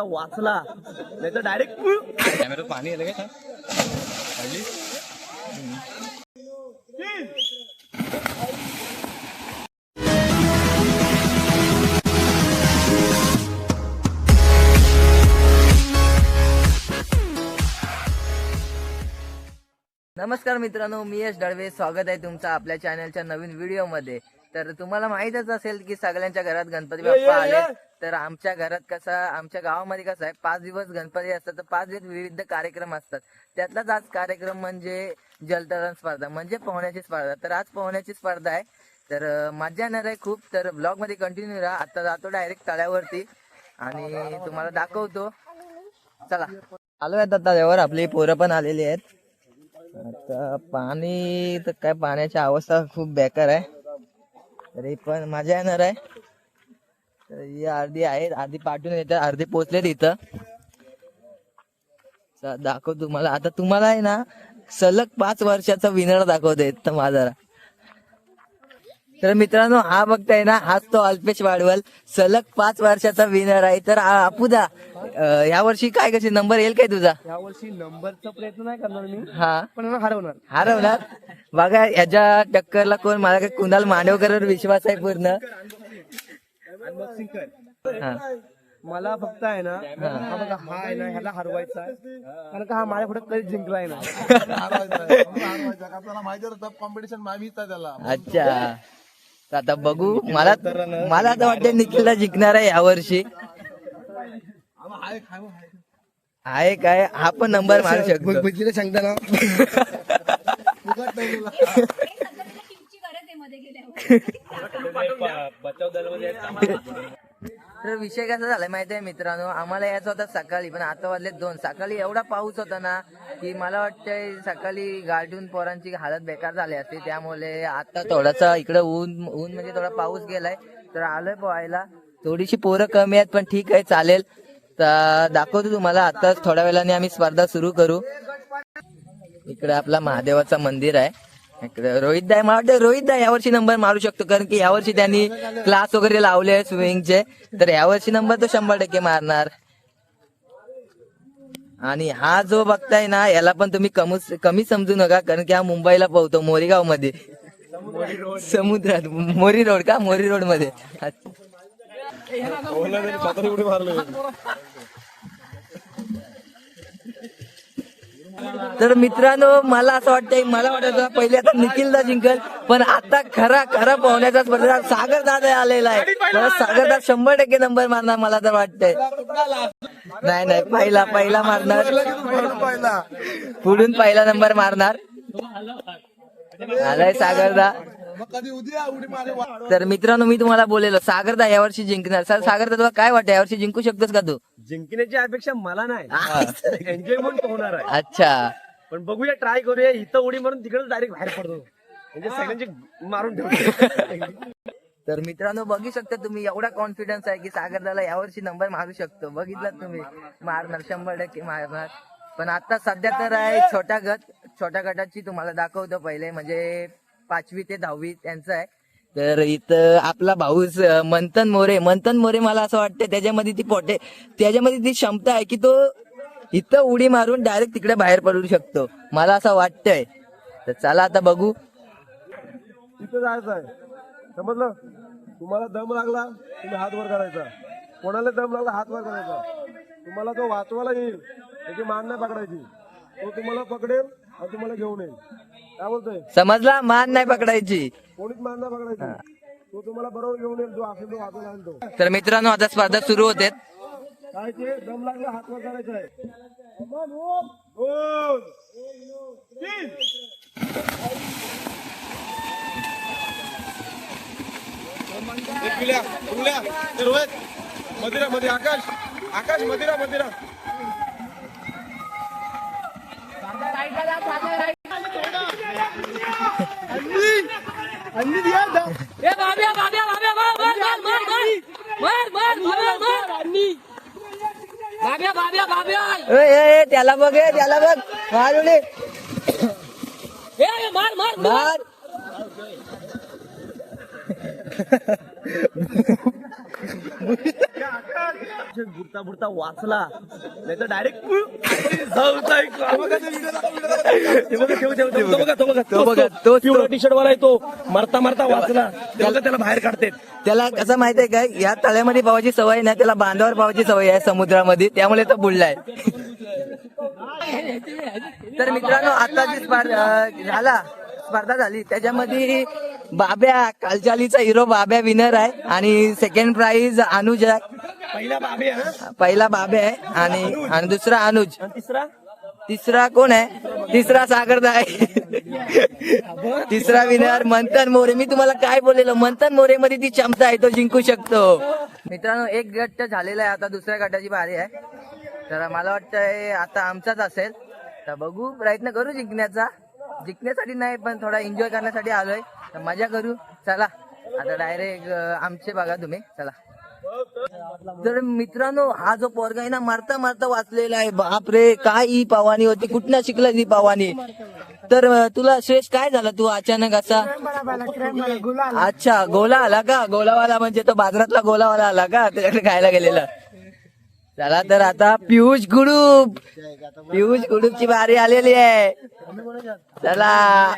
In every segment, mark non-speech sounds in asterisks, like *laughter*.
आता वाचला. नाही तर डायरेक्ट कॅमेरा पाणी आलं का? नमस्कार मित्रांनो मी यश दळवे स्वागत आहे तुमचं आपल्या चॅनलच्या नवीन व्हिडिओमध्ये. तर तुम्हाला माहीतच असेल की सगळ्यांच्या घरात गणपती बाप्पा आले तर आमच्या घरात कसा आमच्या गावामध्ये कसं आहे पाच दिवस गणपती असतात तर पाच दिवस विविध कार्यक्रम असतात. त्यातलाच आज कार्यक्रम म्हणजे जलतरण स्पर्धा म्हणजे पोहण्याची स्पर्धा. तर आज पोहण्याची स्पर्धा आहे. तर मजा येणार आहे खूप. तर ब्लॉगमध्ये कंटिन्यू राहा. आता जातो डायरेक्ट तळ्यावरती. आणि तुम्हाला दाखवतो. चला. आलोय आता तळ्यावर. आपली पोरं पण आलेली आहेत. आता पाणी तर काय पाण्याची अवस्था खूप बेकार आहे. तरी पण मजा येणार आहे. तर ही अर्धी आहेत अर्धी पाठवून येतात अर्धी पोचले इथं दाखव तुम्हाला. आता तुम्हाला आहे ना सलग पाच वर्षाचा विनर दाखवते. तर माझा. तर मित्रांनो हा बघताय ना हाच तो अल्पेश वाडवल. सलग पाच वर्षाचा विनर आहे. तर अपुदा या वर्षी काय कशी नंबर येईल काय तुझा? या वर्षी नंबरचा प्रयत्न नाही करणार मी हा. पण यांना हरवणार. हरवणार? बघा याच्या टक्करला कोण मला काय कुणाल मांडवकरवर विश्वास आहे पूर्ण? अनबॉक्सिंग कर. हा. मला फक्त आहे ना हा. बघा हा आहे ना ह्याला हरवायचा आहे. कारण का हा माझ्या पुढे कधीच जिंकलाय ना माहिती होतं कॉम्पिटिशन आहे त्याला. अच्छा. तर आता बघू. मला मला आता वाटतं निखिलला जिंकणार आहे यावर्षी. आहे काय? हा पण नंबर मारू शकतो. बघितलं सांगता ना. *laughs* *laughs* तर विषय कसा झालाय माहिती आहे मित्रांनो? आम्हाला यायचं होता सकाळी पण आता वाजले दोन. सकाळी एवढा पाऊस होता ना की मला वाटतंय सकाळी गाठून पोरांची हालत बेकार झाली असते. त्यामुळे आता थोडासा इकडे ऊन ऊन म्हणजे थोडा पाऊस गेलाय. तर आलोय पोहायला थोडीशी पोरं कमी आहेत पण ठीक आहे चालेल. तर दाखवतो तुम्हाला आता थोड्या वेळाने आम्ही स्पर्धा सुरू करू. इकडे आपला महादेवाचं मंदिर आहे. रोहित दाय मला वाटतं रोहित दाय यावर्षी नंबर मारू शकतो कारण की यावर्षी त्यांनी क्लास वगैरे लावले आहे स्विमिंगचे तर यावर्षी नंबर तो शंभर टक्के मारणार. आणि हा जो बघताय ना याला पण तुम्ही कमी कमी समजू नका कारण की हा मुंबईला पोहतो मोरीगावमध्ये समुद्रात. मोरी रोड का? मोरी रोडमध्ये तर मित्रांनो मला असं वाटतंय मला वाटत पहिले आता निखिलदा जिंकल पण आता खरा खरा पोहण्याचा स्पर्धा सागर दादा आलेला आहे. मला सागर दादा शंभर टक्के नंबर मारणार मला तर वाटतंय. नाही नाही पहिला पहिला मारणार. पुढून पहिला नंबर मारणार. आलाय सागरदा तर मित्रांनो मी तुम्हाला बोलेलो सागरदा यावर्षी जिंकणार. सर सागरदा तुला काय वाटतं यावर्षी जिंकू शकतोस का तू? जिंकण्याची अपेक्षा मला नाही. एन्जॉय म्हणून पोहणार आहे. अच्छा. पण बघूया ट्राय करूया. इथं उडी मारून तिकडे डायरेक्ट बाहेर पडतो. म्हणजे सगळ्यांची मारून ठेवतो. तर मित्रांनो बघू शकता तुम्ही एवढा कॉन्फिडन्स आहे की सागरदाला यावर्षी नंबर मारू शकतो. बघितलं तुम्ही? मारणार शंभर टक्के मारणार. पण आता सध्या तर आहे छोटा गट. छोट्या गटाची तुम्हाला दाखवतो पहिले. म्हणजे पाचवी ते दहावी त्यांचं आहे. तर इथं आपला भाऊस मंथन मोरे. मंथन मोरे मला असं वाटतं त्याच्यामध्ये ती पोटे त्याच्यामध्ये ती क्षमता आहे की तो इथं उडी मारून डायरेक्ट तिकडे बाहेर पडू शकतो. मला असं वाटतंय. तर चला आता बघू. तिथं जायचं आहे. समजलं? तुम्हाला दम लागला तुम्ही हात वर करायचा. कोणाला दम लागला हात वर करायचा. तुम्हाला तो वाचवायला येईल त्याची मान नाही पकडायची. तो तुम्हाला पकडेल आणि तुम्हाला घेऊन येईल. काय बोलतोय? समजला? मान नाही पकडायची. कोणीच मान नाही पकडायची. तो तुम्हाला बरोबर घेऊन येईल जो असेल तो तो. तर मित्रांनो आता स्पर्धा सुरू होते काय ते? दम लागला हात वर करायचा आहे. दोन. तीन. रोहित मदिरा मध्ये आकाश. आकाश मदिरा मदिरा. અંજી દિયા દા એ બાબિયા બાબિયા બાબિયા માર માર માર માર માર અંજી બાબિયા બાબિયા બાબિયા એ એ તેલા બગ એ તેલા બગ માર ઉલી. એ માર માર. માર. बुडता बुडता वाचला नाही तर डायरेक्ट. टी शर्ट वाला आहे तो मरता मरता वाचला त्याला त्याला बाहेर काढते त्याला कसं माहितीये का या तळ्यामध्ये पावाची सवय नाही त्याला बांधावर पावाची सवय आहे समुद्रामध्ये त्यामुळे तो बुडलाय. तर मित्रांनो आता जी स्पर्धा झाला स्पर्धा झाली. त्याच्यामध्ये बाब्या कालचालीचा हिरो बाब्या विनर आहे. आणि सेकंड प्राइज अनुज आहे. पहिला बाबे हा? पहिला बाब्या आहे. आणि आणि दुसरा अनुज. तिसरा? तिसरा कोण आहे? तिसरा सागरदा आहे तिसरा विनर मंथन मोरे. मी तुम्हाला काय बोललेलो मंथन मोरे मध्ये ती क्षमता आहे तो जिंकू शकतो. मित्रांनो एक गट झालेला आहे. आता दुसऱ्या गटाची बारी आहे. तर मला वाटतंय आता आमचाच असेल. तर बघू प्रयत्न करू जिंकण्याचा. जिंकण्यासाठी नाही पण थोडा एन्जॉय करण्यासाठी आलोय. तर मजा करू. चला. आता डायरेक्ट आमचे बघा तुम्ही. चला. तर मित्रांनो हा जो पोरगा आहे ना मारता मारता वाचलेला आहे. बापरे काय ही पावानी होती. कुठनं शिकला ही पावानी? तर तुला श्रेष काय झाला? तू अचानक असा अच्छा गोला आला का? गोलावाला म्हणजे तो बाजारातला गोलावाला आला का? त्याच्याकडे खायला गेलेला. चला तर आता पियुष गुडूप पियुष गुडूपची बारी आलेली आहे. चला.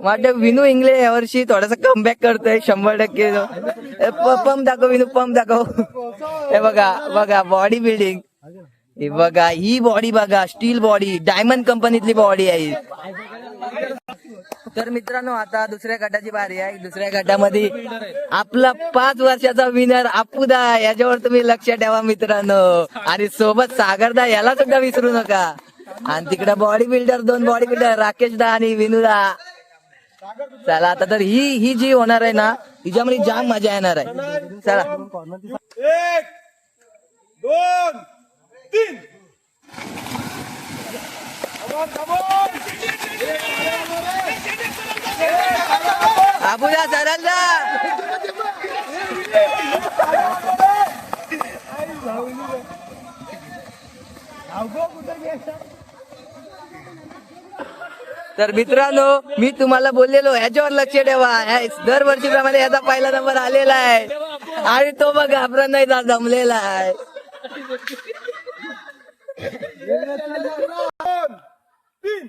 वाटत विनू इंगले यावर्षी थोडासा कमबॅक करतोय शंभर टक्के. पंप दाखव विनू पंप दाखव. हे बघा बघा बॉडी बिल्डिंग हे बघा ही बॉडी बघा स्टील बॉडी डायमंड कंपनीतली बॉडी आहे. तर मित्रांनो आता दुसऱ्या गटाची बारी आहे. दुसऱ्या गटामध्ये आपला पाच वर्षाचा विनर अपुदा याच्यावर तुम्ही लक्ष ठेवा मित्रांनो. आणि सोबत सागरदा याला सुद्धा विसरू नका. आणि तिकडे बॉडी बिल्डर दोन बॉडी बिल्डर राकेश दा आणि विनूदा चला आता तर ही ही जी होणार आहे ना हिच्यामध्ये जाम मजा येणार आहे. चला. एक दोन तीन. अबुया सरल्ला तर मित्रांनो मी तुम्हाला बोललेलो ह्याच्यावर लक्ष ठेवा. ह्या- दरवर्षीप्रमाणे याचा पहिला नंबर आलेला आहे. आणि तो मग घाबरत नाही जा- जमलेला आहे तीन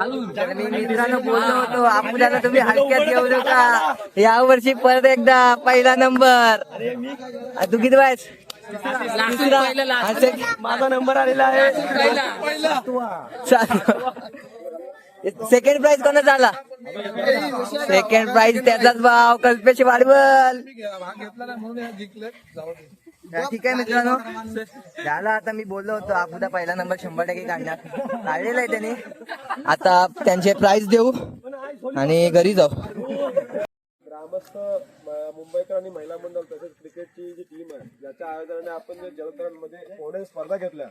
मित्रांनो बोललो होतो अबुदाला तुम्ही हलक्यात घेऊ नका. या वर्षी परत एकदा पहिला नंबर. तू किती वायस? माझा नंबर आलेला आहे. सेकंड प्राइज कोणाचा आला? सेकंड प्राइज त्याचाच भाव कल्पेश वाढवल हा, ठीक आहे मित्रांनो. झाला आता मी बोललो होतो अबुदा पहिला नंबर शंभर टक्के काढणार. काढलेला आहे त्याने. आता त्यांचे प्राइज देऊ आणि घरी जाऊ. ग्रामस्थ मुंबईकर आणि महिला मंडळ तसेच क्रिकेटची जी टीम आहे ज्याच्या आयोजनाने आपण जे जलतरणमध्ये होणे स्पर्धा घेतल्या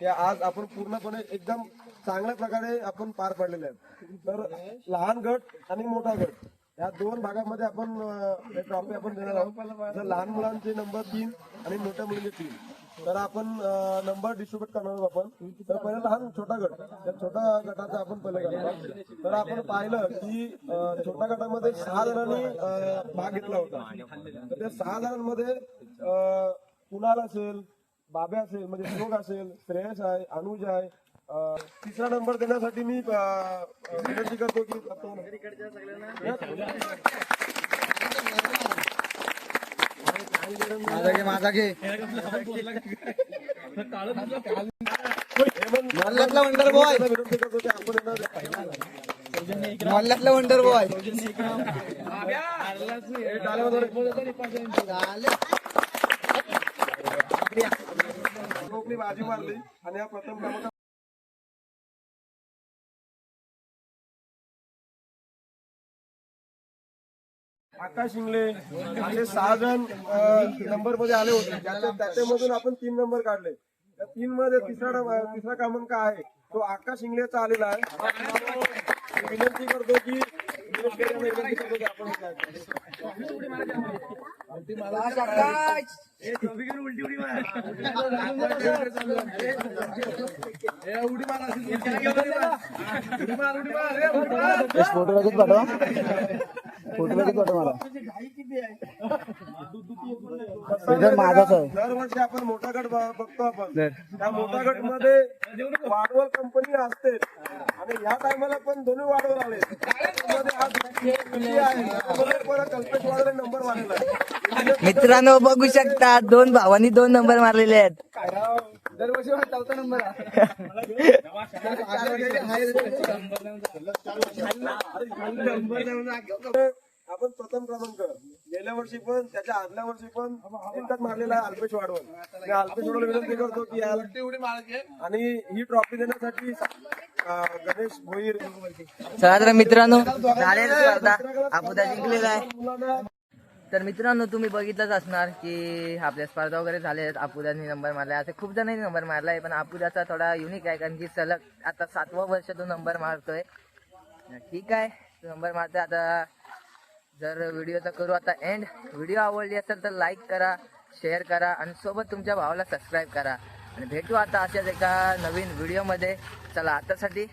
ते आज आपण पूर्णपणे एकदम चांगल्या प्रकारे आपण पार पाडलेले आहेत. तर लहान गट आणि मोठा गट या दोन भागामध्ये आपण ट्रॉफी आपण देणार आहोत. तर लहान मुलांचे नंबर तीन आणि मोठ्या मुलींचे तीन तर आपण नंबर डिस्ट्रीब्युट करणार आहोत आपण. तर पहिला लहान छोटा गट. त्या छोट्या गटाचा आपण पहिले करणार आहोत. तर आपण पाहिलं की छोट्या गटामध्ये सहा जणांनी भाग घेतला होता. तर त्या सहा जणांमध्ये कुणाल असेल बाब्या असेल म्हणजे श्लोक असेल श्रेयस आहे अनुज आहे तिसरा नंबर देण्यासाठी मी विनंती करतो की मल्ल्यातला वंडर बॉय विनंती करतो की आपण यांना मल्ल्यातला वंडर बॉय टोपली बाजी मारली आणि हा प्रथम क्रमांक आकाश इंगले असे सहा जण नंबरमध्ये आले होते. त्याच्यामधून आपण तीन नंबर काढले. त्या तीन मध्ये तिसरा तिसरा क्रमांक आहे. तो आकाश इंगलेचा आलेला आहे. विनंती करतो की आपण फोटो लगेच पाठवा. फोटो लगेच पाठवा मला. माझाच आहे. दरवर्षी आपण मोठा गट बघतो आपण. त्या मोठा गटमध्ये वाडवल कंपनी असते. आणि ह्या टायमाला पण दोन्ही वाडवल आले. कल्पेश वाडवले नंबर मित्रांनो बघू शकता दोन भावांनी दोन नंबर मारलेले आहेत. दरवर्षी चौथा नंबर आपण प्रथम क्रमांक. गेल्या वर्षी पण त्याच्या आदल्या वर्षी पण एकटाच मारलेला आहे अल्पेश वाडवल मी अल्पेश वाडवल विनंती करतो की याला आणि ही ट्रॉफी देण्यासाठी गणेश भोईर. चला तर मित्रांनो स्पर्धा अबुदा जिंकलेला आहे. तर मित्रांनो तुम्ही बघितलंच असणार की आपल्या स्पर्धा वगैरे झाल्या आहेत. अपुदानी नंबर मारलाय. असे खूप जणांनी नंबर मारलाय पण अपुदाचा थोडा युनिक आहे कारण की सलग आता सातवा वर्ष तो नंबर मारतोय. ठीक आहे. तो नंबर मारतोय. आता तर व्हिडिओचा करू आता एंड व्हिडिओ आवडली असेल तर लाईक करा शेअर करा आणि सोबत तुमच्या भावाला सबस्क्राईब करा. आणि भेटू आता अशाच एका नवीन व्हिडिओमध्ये चला आतासाठी